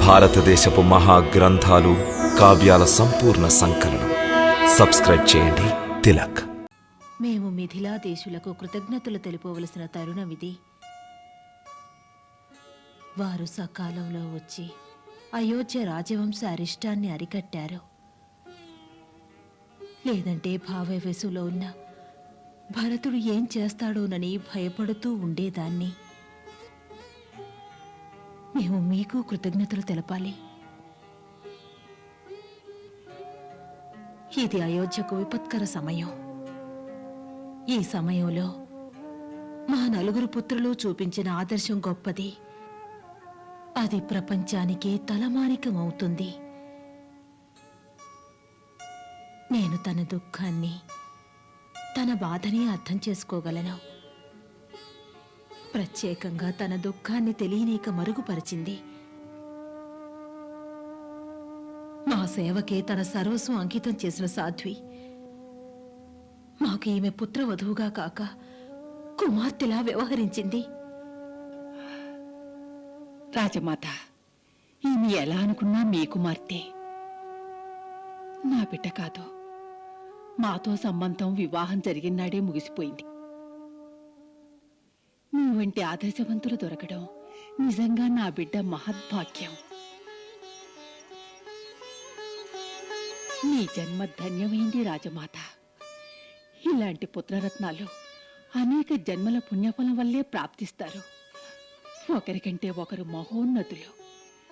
భారతదేశపు మహా గ్రంథాలు కావ్యాల సంపూర్ణ సంకలనం. సబ్స్క్రైబ్ చేయండి. తిలక్. మేము మిథిలా దేశులకు కృతజ్ఞతలు తెలుపవలసిన తరుణమిది. వారు సకాలంలో వచ్చి అయోధ్య రాజవంశ అరిష్టాన్ని అరికట్టారు. లేదంటే భావవేశంలో ఉన్న భరతుడు ఏం చేస్తాడోనని భయపడుతూ ఉండేదాన్ని. మేము మీకు కృతజ్ఞతలు తెలపాలి. ఇది అయోధ్యకు విపత్కర సమయం. ఈ సమయంలో మా నలుగురు పుత్రులు చూపించిన ఆదర్శం గొప్పది. అది ప్రపంచానికే తలమానికం అవుతుంది నేను తన దుఃఖాన్ని తన బాధని అర్థం చేసుకోగలను. ప్రత్యేకంగా తన దుఃఖాన్ని తెలియనీక మరుగుపరిచింది. మా సేవకే తన సర్వస్వం అంకితం చేసిన సాధ్వి. మాకు ఈమె పుత్రవధువుగా కాక కుమార్తెలా వ్యవహరించింది. రాజమాత ఈమె ఎలా అనుకున్నా మీ కుమార్తె? నా బిడ్డ కాదు. మాతో సంబంధం వివాహం జరిగినాడే ముగిసిపోయింది. వంటి ఆదర్శవంతులు దొరకడం నిజంగా నా బిడ్డ మహద్భాగ్యం. నీ జన్మ ధన్యమైంది రాజమాత. ఇలాంటి పుత్రరత్నాలు అనేక జన్మల పుణ్యఫలం వల్లే ప్రాప్తిస్తారు. ఒకరికంటే ఒకరు మహోన్నతులు.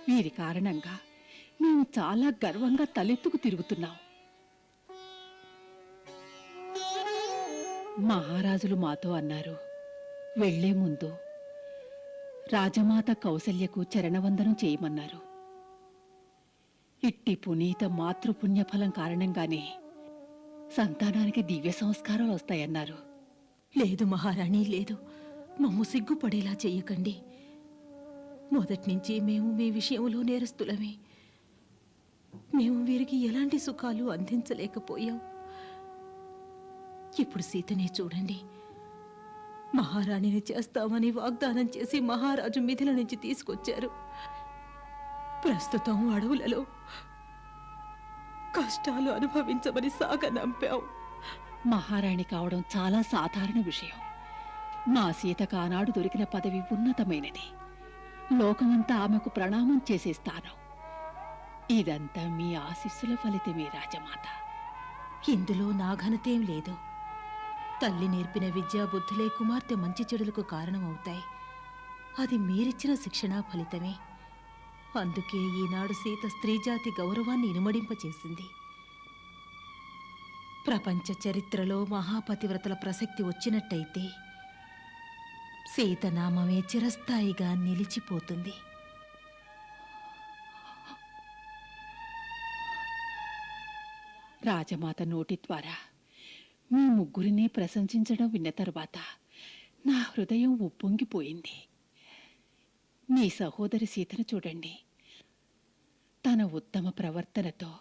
వీరి కారణంగా మేము చాలా గర్వంగా తలెత్తుకు తిరుగుతున్నాం. మహారాజులు మాతో అన్నారు వెళ్ళే ముందు రాజమాత కౌసల్యకు చరణవందనం చేయమన్నారు. ఇట్టి పునీత మాతృపుణ్యఫలం కారణంగానే సంతానానికి దివ్య సంస్కారాలు వస్తాయన్నారు. లేదు మహారాణి లేదు. మమ్ము సిగ్గుపడేలా చెయ్యకండి మొదట్నుంచి మేము మీ విషయంలో నేరస్తులమే. మేము వీరికి ఎలాంటి సుఖాలు అందించలేకపోయాం. ఇప్పుడు సీతనే చూడండి. మహారాణిని చేస్తామని వాగ్దానం చేసి మహారాజు మిథిల నుంచి తీసుకొచ్చారు. ప్రస్తుతం అడవులలో కష్టాలు అనుభవించమని సాగనంపాం మహారాణి కావడం చాలా సాధారణ విషయం. మా సీతకు ఆనాడు దొరికిన పదవి ఉన్నతమైనది. లోకమంతా ఆమెకు ప్రణామం చేసే స్థానం. ఇదంతా మీ ఆశీస్సుల ఫలితమే రాజమాత. ఇందులో నా ఘనతేం లేదు. తల్లి నేర్పిన విద్యా బుద్ధులే కుమార్తె మంచి చెడులకు కారణమవుతాయి. అది మీరిచ్చిన శిక్షణా ఫలితమే. అందుకే ఈనాడు సీత స్త్రీజాతి గౌరవాన్ని ఇనుమడింపచేసింది. ప్రపంచ చరిత్రలో మహాపతివ్రతల ప్రసక్తి వచ్చినట్టయితే సీత నామమే చిరస్థాయిగా నిలిచిపోతుంది. రాజమాత నోటి ద్వారా మీ ముగ్గురిని ప్రశంసించడం విన్న తరువాత నా హృదయం ఉప్పొంగిపోయింది. మీ సహోదరి సీతను చూడండి. తన ఉత్తమ ప్రవర్తనతో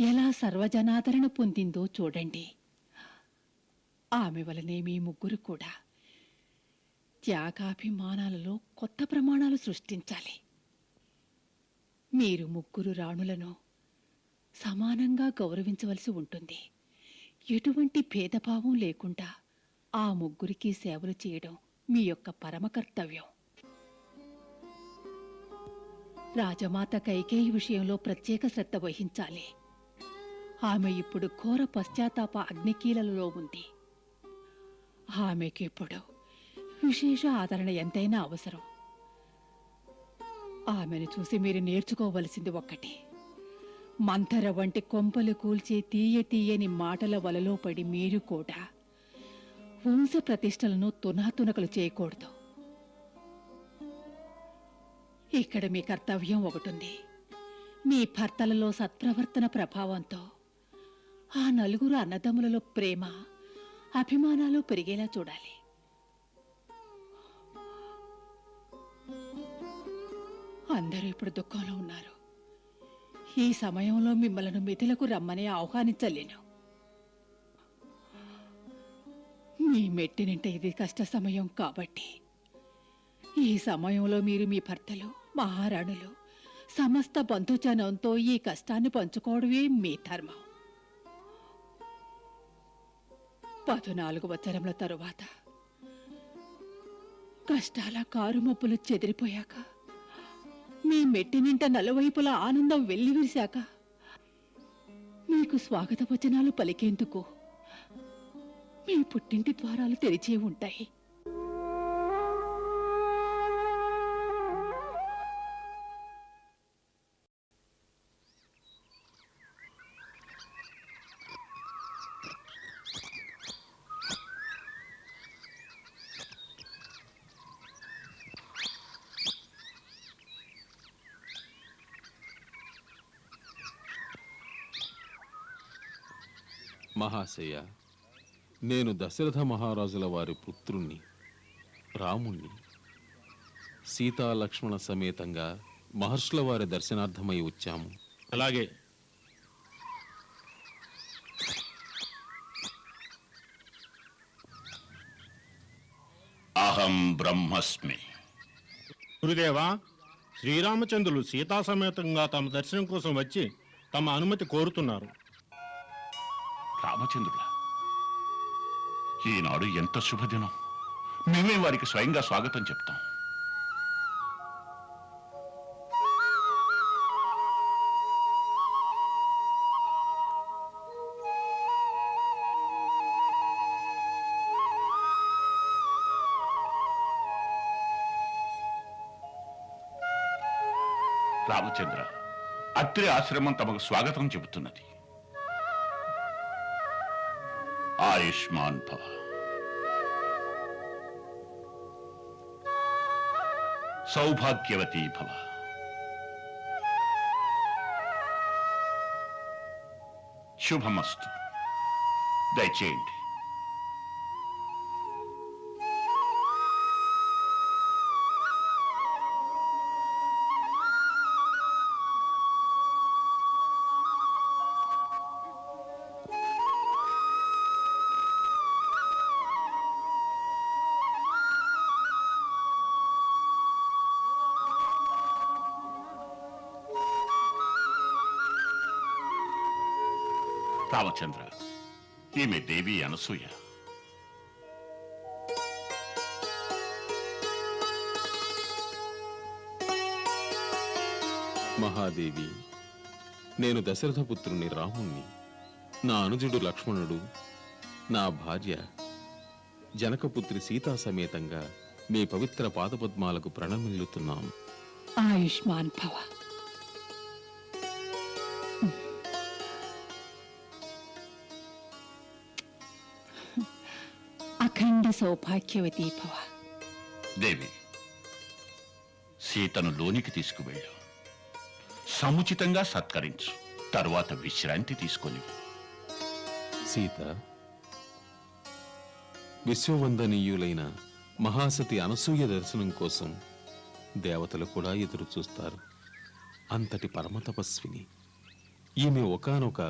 ఎలా సర్వజనాదరణ పొందిందో చూడండి. ఆమె వలనే మీ ముగ్గురు కూడా త్యాగాభిమానాలలో కొత్త ప్రమాణాలు సృష్టించాలి. మీరు ముగ్గురు రాణులను సమానంగా గౌరవించవలసి ఉంటుంది. ఎటువంటి భేదభావం లేకుండా ఆ ముగ్గురికి సేవలు చేయడం మీ యొక్క పరమ కర్తవ్యం రాజమాత కైకేయి విషయంలో ప్రత్యేక శ్రద్ధ వహించాలి. ఆమె ఇప్పుడు ఘోర పశ్చాత్తాప అగ్నికీలలో ఉంది. ఆమెకి ఇప్పుడు విశేష ఆదరణ ఎంతైనా అవసరం. ఆమెను చూసి మీరు నేర్చుకోవలసింది ఒక్కటి. మంతర వంటి కొంపలు కూల్చే తీయ తీయని మాటల వలలో పడి మీరు కూడా వంశ ప్రతిష్టలను తునాతునకలు చేయకూడదు. ఇక్కడ మీ కర్తవ్యం ఒకటుంది. మీ భర్తలలో సత్ప్రవర్తన ప్రభావంతో ఆ నలుగురు అన్నదమ్ములలో ప్రేమ అభిమానాలు పెరిగేలా చూడాలి. అందరూ ఇప్పుడు దుఃఖంలో ఉన్నారు. ఈ సమయంలో మిమ్మల్ని మిథులకు రమ్మని ఆహ్వానించలేను. మీ మెట్టినింట ఇది కష్ట సమయం కాబట్టి. ఈ సమయంలో మీరు మీ భర్తలు మహారాణులు సమస్త బంధుజనంతో ఈ కష్టాన్ని పంచుకోవడమే మీ ధర్మం. పద్నాలుగు వచ్చరంలో తరువాత కష్టాల కారుమప్పులు చెదిరిపోయాక మీ మెట్టి నింట నలువైపులా ఆనందం వెల్లివిరిశాక మీకు స్వాగత వచనాలు పలికేందుకు మీ పుట్టింటి ద్వారాలు తెరిచే ఉంటాయి. మహాశయ నేను దశరథ మహారాజుల వారి పుత్రుణ్ణి రాముణ్ణి. సీతా లక్ష్మణ సమేతంగా మహర్షుల వారి దర్శనార్థమై వచ్చాము. అలాగే. అహం బ్రహ్మస్మి. గురుదేవా శ్రీరామచంద్రులు సీతా సమేతంగా తమ దర్శనం కోసం వచ్చి తమ అనుమతి కోరుతున్నారు. రామచంద్రుల ఈనాడు ఎంత శుభదినం. మేమే వారికి స్వయంగా స్వాగతం చెప్తాం. రామచంద్ర అత్రి ఆశ్రమం తమకు స్వాగతం చెబుతున్నది. ఆయుష్మాన్ భవ సౌభాగ్యవతీ భవ. శుభమస్తు. దయచేయండి. దేవి అనసూయ. మహాదేవి నేను దశరథ పుత్రుని రాముణ్ణి. నా అనుజుడు లక్ష్మణుడు నా భార్య జనకపుత్రి సీతా సమేతంగా మీ పవిత్ర పాదపద్మాలకు ప్రణమిల్లుతున్నాం. ఆయుష్మాన్ భవ. సౌభాగ్యవతీ భవ దేవి సీతను లోనికి తీసుకువెళ్ళు. సముచితంగా సత్కరించు. తరువాత విశ్రాంతి తీసుకొని సీత విశ్వవందనీయులైన మహాసతి అనసూయ దర్శనం కోసం దేవతలు కూడా ఎదురు చూస్తారు అంతటి పరమతపస్విని ఈమె ఒకానొక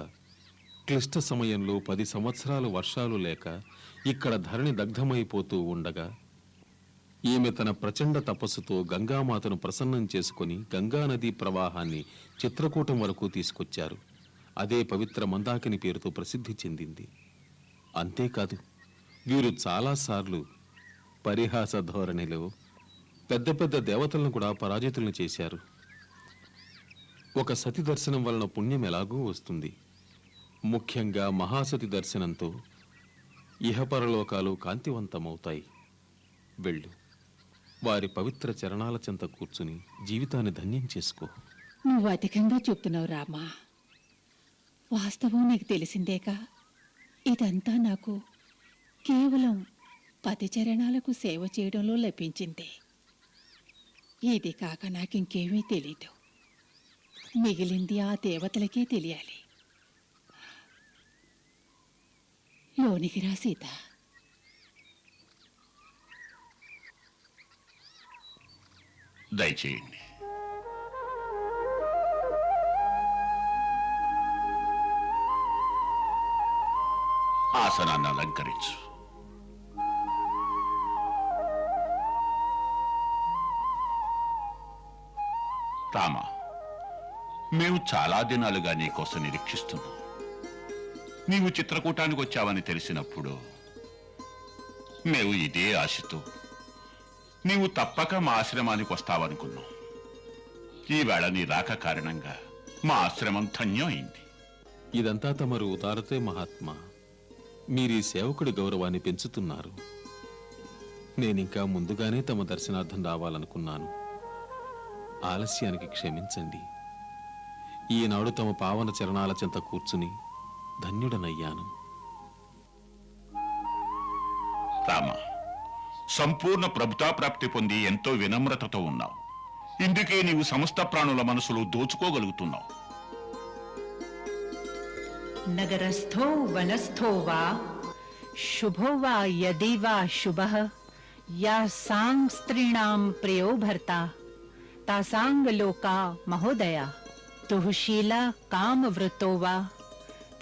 క్లిష్ట సమయంలో పది సంవత్సరాలు వర్షాలు లేక ఇక్కడ ధరణి దగ్ధమైపోతూ ఉండగా ఈమె తన ప్రచండ తపస్సుతో గంగామాతను ప్రసన్నం చేసుకొని గంగానదీ ప్రవాహాన్ని చిత్రకూటం వరకు తీసుకొచ్చారు. అదే పవిత్ర మందాకిని పేరుతో ప్రసిద్ధి చెందింది. అంతేకాదు వీరు చాలాసార్లు పరిహాస ధోరణిలో పెద్ద పెద్ద దేవతలను కూడా పరాజితులను చేశారు. ఒక సతి దర్శనం వలన పుణ్యం ఎలాగూ వస్తుంది. ముఖ్యంగా మహాసతి దర్శనంతో ఇహపరలోకాలు కాంతివంతమవుతాయి. వెళ్ళు. వారి పవిత్ర చరణాల చెంత కూర్చుని జీవితాన్ని ధన్యం చేసుకో. నువ్వు అధికంగా చెప్తున్నావు రామా. వాస్తవం నీకు తెలిసిందేగా? ఇదంతా నాకు కేవలం పది చరణాలకు సేవ చేయడంలో లభించింది. ఇది కాక నాకింకేమీ తెలీదు. మిగిలింది ఆ దేవతలకే తెలియాలి. లోనికి రా సీత. దయచేయండి. ఆసనాన్ని అలంకరించు. రామ మేము చాలా దినాలుగా నీకోసం నిరీక్షిస్తున్నాం. నీవు చిత్రకూటానికి వచ్చావని తెలిసినప్పుడు మేము ఇదే ఆశతో నీవు తప్పక మా ఆశ్రమానికి వస్తావనుకున్నాం. ఈవేళ నీ రాక కారణంగా మా ఆశ్రమం ధన్యం అయింది ఇదంతా తమరు ఉదారతే మహాత్మా. మీరీ సేవకుడి గౌరవాన్ని పెంచుతున్నారు. నేనింకా ముందుగానే తమ దర్శనార్థం రావాలనుకున్నాను. ఆలస్యానికి క్షమించండి. ఈనాడు తమ పావన చరణాల చెంత కూర్చుని ధన్యుడనయ్యాను. రామ సంపూర్ణ ప్రభుతాప్రాప్తి పొంది ఎంతో వినమ్రతతో ఉన్నావు. ఇందుకే నీవు సమస్త ప్రాణుల మనసులో దోచుకోగలుగుతున్నావు. నగరస్థో వనస్థో వా శుభో వా యది వా శుభ యా సాంగ్ స్త్రీణాం ప్రియో భర్త తాసాంగ్ లోకా మహోదయ కామ వ్రతో వా.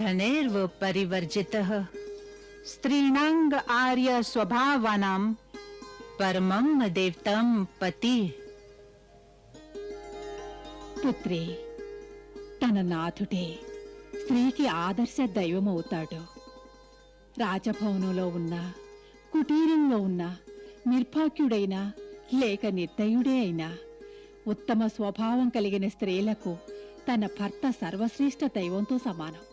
धनैर्व परिवर्जितः स्त्रीणाङ्ग आर्य स्वभावानां परमं देवतं पति పుత్రి తన నాథుడే స్త్రీకి ఆదర్శ దైవమవుతాడు రాజభవనంలో ఉన్న కుటీరంలో ఉన్న నిర్భాగ్యుడైనా లేక నిర్దయుడే అయినా ఉత్తమ స్వభావం కలిగిన స్త్రీలకు తన భర్త సర్వశ్రేష్ఠ దైవంతో సమానం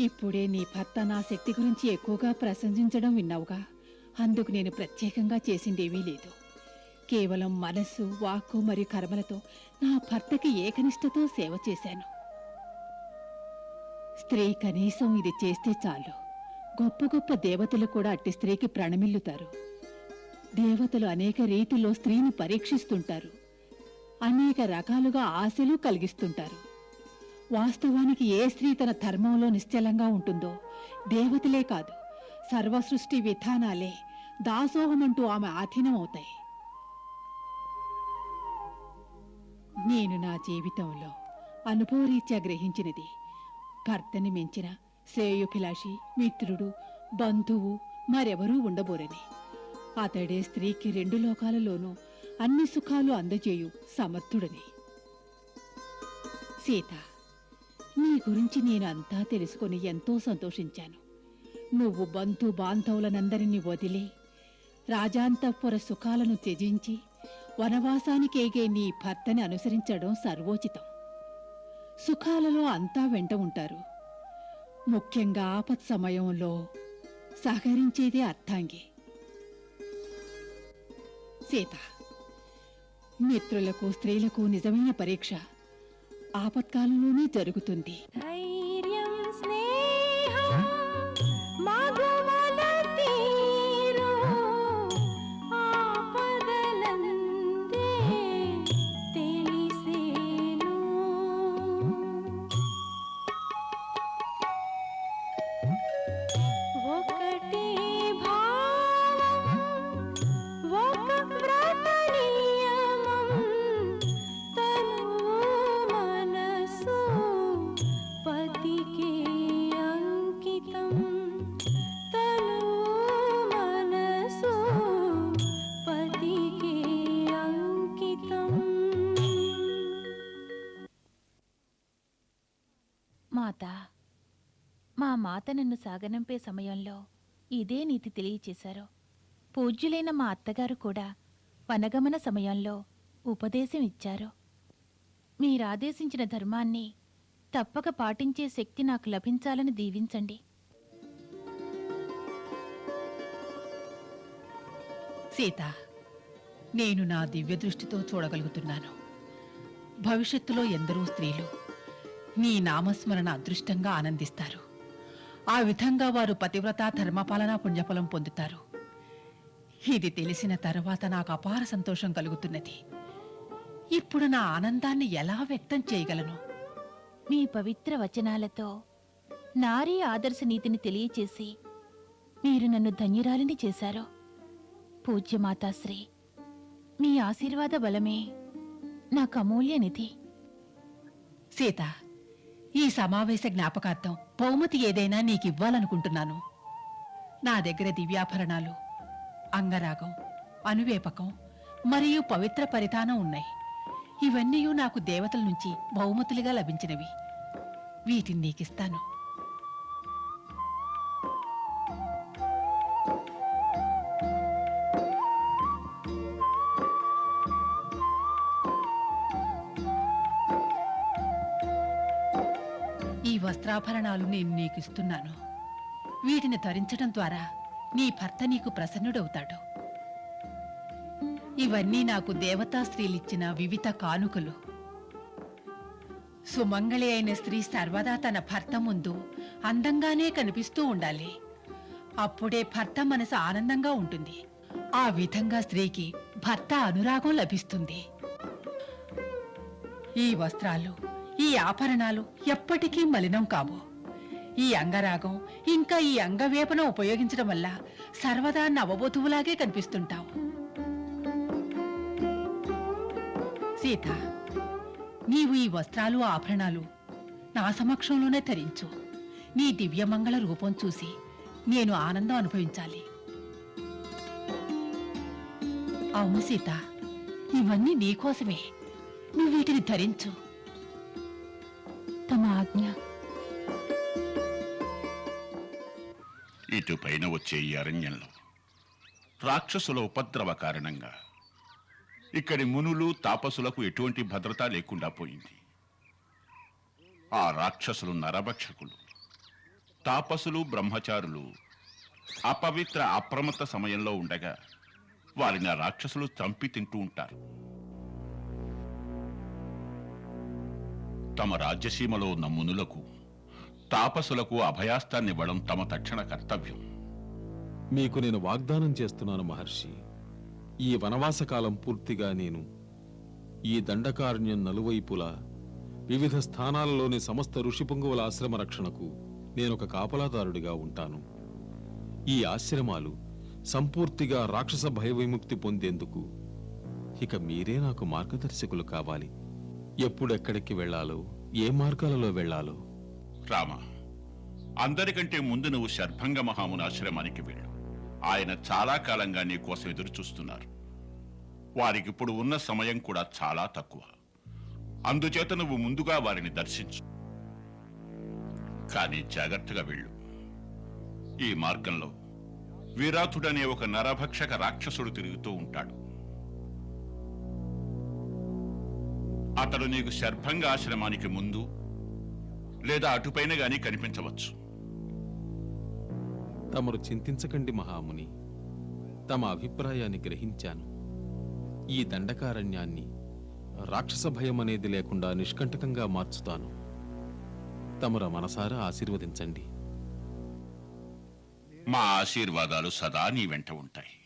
ఇప్పుడే నీ భర్త నా శక్తి గురించి ఎక్కువగా ప్రశంసించడం విన్నావుగా. అందుకు నేను ప్రత్యేకంగా చేసిందేమీ లేదు. కేవలం మనస్సు వాక్కు మరియు కర్మలతో నా భర్తకి ఏకనిష్టతో సేవ చేశాను. స్త్రీ కనీసం ఇది చేస్తే చాలు. గొప్ప గొప్ప దేవతలు కూడా అట్టి స్త్రీకి ప్రణమిల్లుతారు. దేవతలు అనేక రీతిలో స్త్రీని పరీక్షిస్తుంటారు. అనేక రకాలుగా ఆశలు కలిగిస్తుంటారు. వాస్తవానికి ఏ స్త్రీ తన ధర్మంలో నిశ్చలంగా ఉంటుందో దేవతలే కాదు సర్వసృష్టి విధానాలే దాసోహమంటూ ఆమె ఆధీనం అవుతాయి నేను నా జీవితంలో అనుభవరీత్యా గ్రహించినది భర్తని మించిన శ్రేయోభిలాషి మిత్రుడు బంధువు మరెవరూ ఉండబోరని. అతడే స్త్రీకి రెండు లోకాలలోనూ అన్ని సుఖాలు అందజేయు సమర్థుడని. సీత నీ గురించి నేను అంతా తెలుసుకొని ఎంతో సంతోషించాను. నువ్వు బంధు బాంధవులనందరినీ వదిలి రాజాంతఃపుర సుఖాలను త్యజించి వనవాసానికేగే నీ భర్తని అనుసరించడం సర్వోచితం. సుఖాలలో అంతా వెంట ఉంటారు. ముఖ్యంగా ఆపత్ సమయంలో సహకరించేదే అర్థాంగి. సీత మిత్రులకు స్త్రీలకు నిజమైన పరీక్ష. ఆపత్కాలంలోనే జరుగుతుంది. నన్ను సాగనంపే సమయంలో ఇదే నీతి తెలియచేశారు. పూజ్యులైన మా అత్తగారు కూడా వనగమన సమయంలో ఉపదేశం ఇచ్చారు. మీరాదేశించిన ధర్మాన్ని తప్పక పాటించే శక్తి నాకు లభించాలని దీవించండి. సీత నేను నా దివ్య దృష్టితో చూడగలుగుతున్నాను. భవిష్యత్తులో ఎందరో స్త్రీలు నీ నామస్మరణ అదృష్టంగా ఆనందిస్తారు. ఆ విధంగా వారు పతివ్రత ధర్మపాలన పుణ్యఫలం పొందుతారు. ఇది తెలిసిన తర్వాత నాకు అపార సంతోషం కలుగుతున్నది. ఇప్పుడు నా ఆనందాన్ని ఎలా వ్యక్తం చేయగలను? మీ పవిత్ర వచనాలతో నారీ ఆదర్శ నీతిని తెలియచేసి మీరు నన్ను ధన్యురాలిని చేశారు. పూజ్యమాతాశ్రీ మీ ఆశీర్వాద బలమే నాకు అమూల్య నిధి. సీత ఈ సమావేశ జ్ఞాపకార్థం బహుమతి ఏదైనా నీకివ్వాలనుకుంటున్నాను. నా దగ్గర దివ్యాభరణాలు అంగరాగం అనువేపకం మరియు పవిత్ర పరిధానం ఉన్నాయి. ఇవన్నీ నాకు దేవతల నుంచి బహుమతులుగా లభించినవి. వీటిని నీకిస్తాను. ఆభరణాలు నేను నేను నీకిస్తున్నాను. వీటిని ధరించడం ద్వారా నీ భర్త నీకు ప్రసన్నుడవుతాడు. ఇవన్నీ నాకు దేవతా స్త్రీలిచ్చిన వివిధ కానుకలు. సుమంగళి అయిన స్త్రీ సర్వదా తన భర్త ముందు అందంగానే కనిపిస్తూ ఉండాలి. అప్పుడే భర్త మనసు ఆనందంగా ఉంటుంది. ఆ విధంగా స్త్రీకి భర్త అనురాగం లభిస్తుంది. ఈ వస్త్రాలు ఈ ఆభరణాలు ఎప్పటికీ మలినం కావు. ఈ అంగరాగం ఇంకా ఈ అంగవేపన ఉపయోగించడం వల్ల సర్వదా నవబోధువులాగే కనిపిస్తుంటావు. సీత నీవు ఈ వస్త్రాలు ఆభరణాలు నా సమక్షంలోనే ధరించు. నీ దివ్యమంగళ రూపం చూసి నేను ఆనందం అనుభవించాలి. అవును సీత ఇవన్నీ నీకోసమే నువ్వు వీటిని ధరించు. తమ ఆజ్ఞ. ఇటు పైన వచ్చే ఈ అరణ్యంలో రాక్షసుల ఉపద్రవ కారణంగా ఇక్కడి మునులు తాపసులకు ఎటువంటి భద్రత లేకుండా పోయింది. ఆ రాక్షసులు నరభక్షకులు తాపసులు బ్రహ్మచారులు అపవిత్ర అప్రమత్త సమయంలో ఉండగా వారిని రాక్షసులు చంపి తింటూ ఉంటారు. తమ రాజ్యసీమలో ఉన్న మునులకు తాపసులకు అభయాస్తాన్నివ్వడం తమ తక్షణ కర్తవ్యం. మీకు నేను వాగ్దానం చేస్తున్నాను మహర్షి. ఈ వనవాస కాలం పూర్తిగా నేను ఈ దండకారణ్యం నలువైపులా వివిధ స్థానాలలోని సమస్త ఋషిపుంగువుల ఆశ్రమ రక్షణకు నేనొక కాపలాదారుడిగా ఉంటాను. ఈ ఆశ్రమాలు సంపూర్తిగా రాక్షస భయ విముక్తి పొందేందుకు ఇక మీరే నాకు మార్గదర్శకులు కావాలి. ఎప్పుడెక్కడికి వెళ్ళాలో? ఏ మార్గాలలో వెళ్ళాలో? రామ అందరికంటే ముందు నువ్వు శర్భంగ మహాముని ఆశ్రమానికి వెళ్ళు. ఆయన చాలా కాలంగా నీ కోసం ఎదురు చూస్తున్నారు వారికి ఇప్పుడు ఉన్న సమయం కూడా చాలా తక్కువ. అందుచేత నువ్వు ముందుగా వారిని దర్శించు. కానీ జాగ్రత్తగా వెళ్ళు. ఈ మార్గంలో విరాతుడనే ఒక నరభక్షక రాక్షసుడు తిరుగుతూ ఉంటాడు. అతడు నీకు శర్భంగ ఆశ్రమానికి ముందు లేదా అటుపైన గాని కనిపించవచ్చు. తమరు చింతించకండి మహాముని. తమ అభిప్రాయాన్ని గ్రహించాను. ఈ దండకారణ్యాన్ని రాక్షస భయం అనేది లేకుండా నిష్కంటకంగా మార్చుతాను. తమర మనసారా ఆశీర్వదించండి. మా ఆశీర్వాదాలు సదా నీ వెంట ఉంటాయి.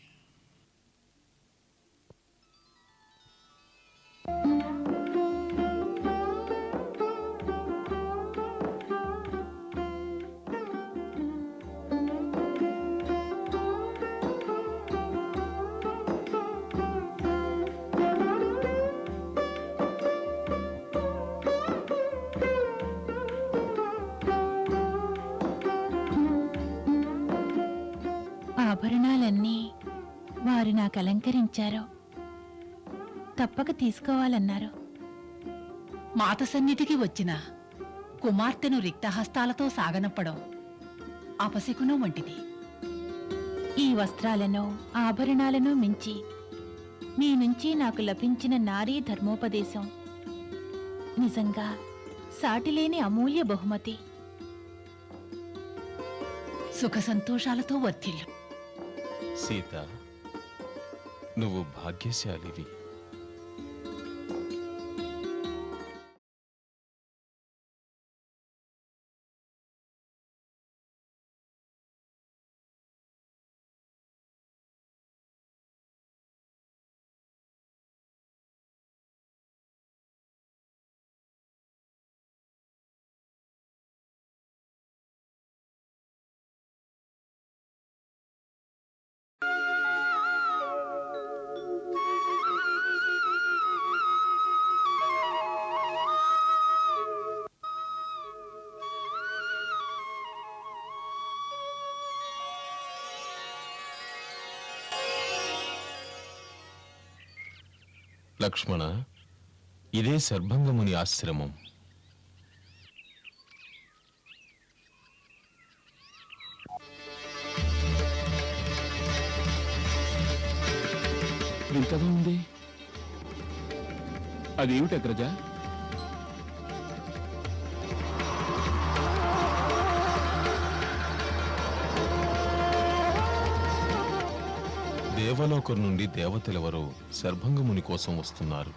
అలంకరించారు. తప్పక తీసుకోవాలన్నారు. మాత సన్నిధికి వచ్చిన కుమార్తెను రిక్తహస్తాలతో సాగనంపడం అపశకునం వంటిది. ఈ వస్త్రాలను ఆభరణాలను మించి మీ నుంచి నాకు లభించిన నారీ ధర్మోపదేశం నిజంగా సాటిలేని అమూల్య బహుమతి. సుఖ సంతోషాలతో వర్ధిల్లు. సీత నువ్వు భాగ్యశాలివి. లక్ష్మణ ఇదే సర్భంగముని ఆశ్రమం. వింతగా ఉంది. అదేమిటి అగ్రజ? దేవలోకం నుండి దేవతలెవరో సర్భంగముని కోసం వస్తున్నారు.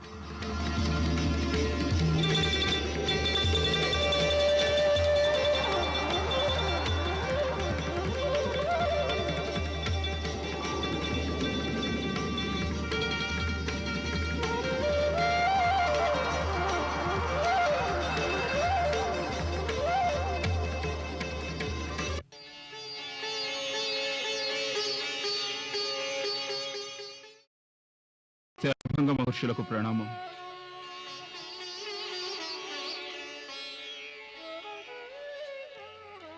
మహర్షులకు ప్రణామం.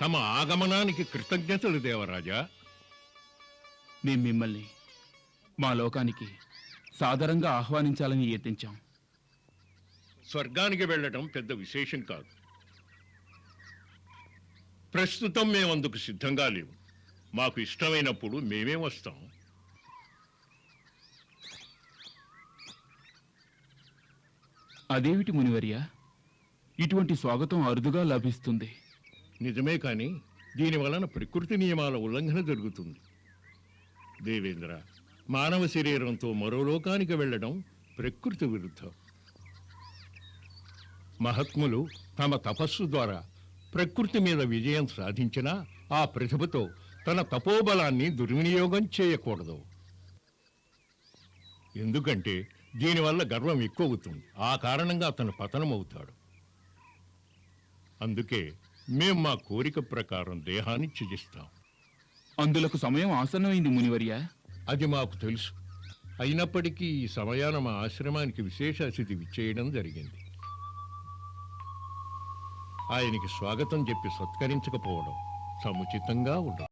తమ ఆగమనానికి కృతజ్ఞతలు దేవరాజా. మేం మిమ్మల్ని మా లోకానికి సాదరంగా ఆహ్వానించాలని యత్నించాం. స్వర్గానికి వెళ్ళటం పెద్ద విశేషం కాదు. ప్రస్తుతం మేమందుకు సిద్ధంగా లేవు. మాకు ఇష్టమైనప్పుడు మేమే వస్తాం. అదేమిటి మునివర్య? ఇటువంటి స్వాగతం అరుదుగా లభిస్తుంది. నిజమే కానీ దీని వలన ప్రకృతి నియమాల ఉల్లంఘన జరుగుతుంది. దేవేంద్ర మానవ శరీరంతో మరో లోకానికి వెళ్ళడం ప్రకృతి విరుద్ధం. మహాత్ములు తమ తపస్సు ద్వారా ప్రకృతి మీద విజయం సాధించినా ఆ ప్రతిభతో తన తపోబలాన్ని దుర్వినియోగం చేయకూడదు. ఎందుకంటే దీనివల్ల గర్వం ఎక్కువవుతుంది. ఆ కారణంగా అతను పతనమవుతాడు. అందుకే మేం మా కోరిక ప్రకారం దేహాన్ని త్యజిస్తాం. అందులకు సమయం ఆసన్నమైంది మునివర్య. అది మాకు తెలుసు. అయినప్పటికీ ఈ సమయాన మా ఆశ్రమానికి విశేష అతిథి విచ్చేయడం జరిగింది. ఆయనకి స్వాగతం చెప్పి సత్కరించకపోవడం సముచితంగా ఉండదు.